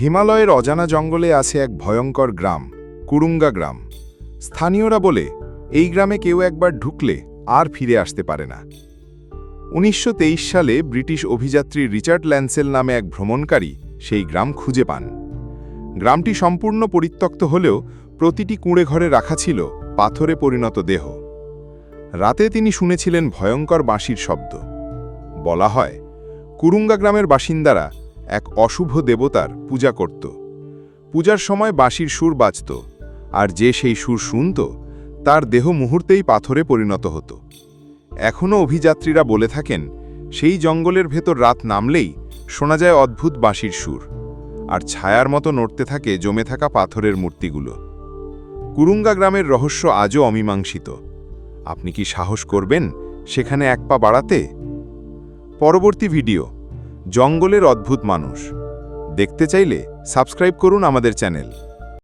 হিমালয়ের অজানা জঙ্গলে আছে এক ভয়ঙ্কর গ্রাম, কুরুঙ্গা গ্রাম। স্থানীয়রা বলে, এই গ্রামে কেউ একবার ঢুকলে আর ফিরে আসতে পারে না। উনিশশো তেইশ সালে ব্রিটিশ অভিযাত্রী রিচার্ড ল্যান্সেল নামে এক ভ্রমণকারী সেই গ্রাম খুঁজে পান। গ্রামটি সম্পূর্ণ পরিত্যক্ত হলেও প্রতিটি কুঁড়ে ঘরে রাখা ছিল পাথরে পরিণত দেহ। রাতে তিনি শুনেছিলেন ভয়ঙ্কর বাঁশির শব্দ। বলা হয়, কুরুঙ্গা গ্রামের বাসিন্দারা এক অশুভ দেবতার পূজা করত। পূজার সময় বাঁশির সুর বাজত, আর যে সেই সুর শুনত, তার দেহ মুহূর্তেই পাথরে পরিণত হতো। এখনও অভিযাত্রীরা বলে থাকেন, সেই জঙ্গলের ভেতর রাত নামলেই শোনা যায় অদ্ভুত বাঁশির সুর, আর ছায়ার মতো নড়তে থাকে জমে থাকা পাথরের মূর্তিগুলো। কুরুঙ্গা গ্রামের রহস্য আজও অমীমাংসিত। আপনি কি সাহস করবেন সেখানে এক পা বাড়াতে? পরবর্তী ভিডিও। জঙ্গলের অদ্ভুত মানুষ। দেখতে চাইলে সাবস্ক্রাইব করুন আমাদের চ্যানেল।